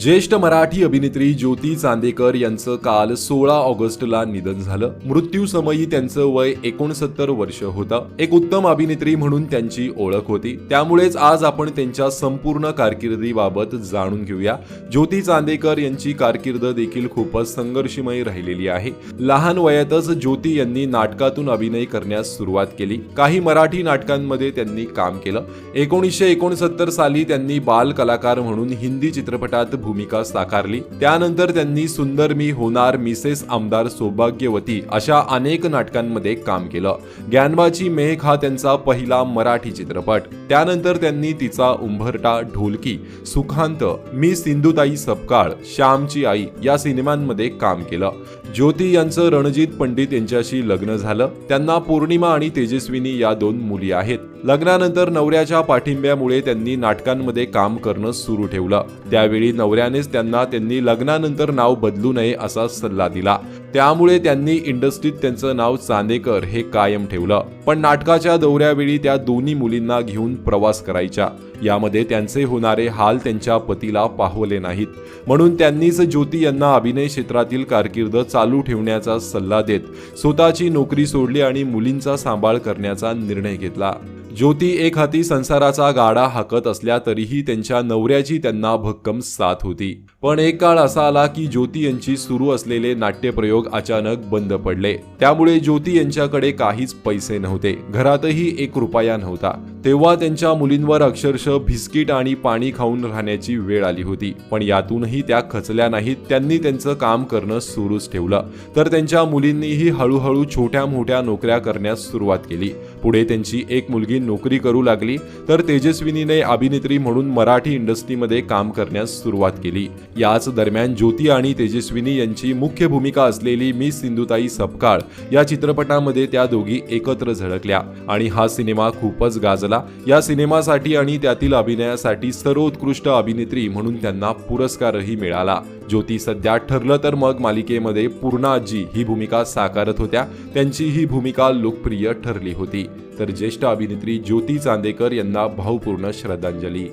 ज्येष्ठ मराठी अभिनेत्री ज्योती चांदेकर यांचं काल सोळा ऑगस्टला निधन झालं. मृत्यूसमयी त्यांचं वय एकोणसत्तर वर्ष होतं. एक उत्तम अभिनेत्री म्हणून त्यांची ओळख होती. त्यामुळेच आज आपण त्यांच्या संपूर्ण कारकिर्दीबाबत जाणून घेऊया. ज्योती चांदेकर यांची कारकीर्द देखील खूपच संघर्षमय राहिलेली आहे. लहान वयातच ज्योती यांनी नाटकातून अभिनय करण्यास सुरुवात केली. काही मराठी नाटकांमध्ये त्यांनी काम केलं. एकोणीसशे एकोणसत्तर साली त्यांनी बाल कलाकार म्हणून हिंदी चित्रपटात भूमिका साकारली. त्यानंतर त्यांनी सुंदर मी होणार मिसेस आमदार सौभाग्यवती अशा अनेक नाटकांमध्ये काम केलं. ज्ञानबाची मेघ हा त्यांचा पहिला मराठी चित्रपट. त्यानंतर त्यांनी तिचा उंभरटा ढोलकी सुखांत मी सिंधुताई सपकाळ श्यामची आई या सिनेमांमध्ये काम केलं. ज्योती यांचं रणजित पंडित यांच्याशी लग्न झालं. त्यांना पौर्णिमा आणि तेजस्विनी या दोन मुली आहेत. लग्नानंतर नवऱ्याच्या पाठिंब्यामुळे त्यांनी नाटकांमध्ये काम करणं सुरू ठेवलं. त्यावेळी नवऱ्यानेच त्यांना त्यांनी लग्नानंतर नाव बदलू नये असा सल्ला दिला. त्यामुळे त्यांनी इंडस्ट्रीत त्यांचं नाव चांदेकर हे कायम ठेवलं. पण नाटकाच्या दौऱ्यावेळी त्या दोन्ही मुलींना घेऊन प्रवास करायच्या. यामध्ये त्यांचे होणारे हाल त्यांच्या पतीला पाहवले नाहीत. म्हणून त्यांनीच ज्योती यांना अभिनय क्षेत्रातील कारकीर्द चालू ठेवण्याचा सल्ला देत स्वतःची नोकरी सोडली आणि मुलींचा सांभाळ करण्याचा निर्णय घेतला. ज्योती एक हाती संसाराचा गाडा हाकत असल्या तरीही त्यांच्या नवऱ्याची त्यांना भक्कम साथ होती. पण एक काळ असा आला की ज्योती यांची सुरू असलेले नाट्यप्रयोग अचानक बंद पडले. त्यामुळे ज्योती यांच्याकडे काहीच पैसे नव्हते. घरातही एक रुपया नव्हता. तेव्हा त्यांच्या मुलींवर अक्षरशः भिस्किट आणि पाणी खाऊन राहण्याची वेळ आली होती. पण यातूनही त्या खचल्या नाहीत त्यांनी त्यांचं काम करणं सुरूच ठेवलं. तर त्यांच्या मुलींनीही हळूहळू छोट्या मोठ्या नोकऱ्या करण्यास सुरुवात केली. पुढे त्यांची एक मुलगी नोकरी करू लागली. तर तेजस्विनीने अभिनेत्री म्हणून मराठी इंडस्ट्रीमध्ये काम करण्यास सुरुवात केली. याच दरम्यान ज्योती आणि तेजस्विनी यांची मुख्य भूमिका असलेली मी सिंधुताई सपकाळ या चित्रपटामध्ये त्या दोघी एकत्र झळकल्या. आणि हा सिनेमा खूपच गाजला. या सिनेमासाठी आणि त्यातील अभिनयासाठी सर्वोत्कृष्ट अभिनेत्री म्हणून त्यांना पुरस्कारही मिळाला. ज्योती सध्या ठरलं तर मग मालिकेमध्ये पूर्णाजी ही भूमिका साकारत होत्या. त्यांची ही भूमिका लोकप्रिय ठरली होती. तर ज्येष्ठ अभिनेत्री ज्योती चांदेकर यांना भावपूर्ण श्रद्धांजली.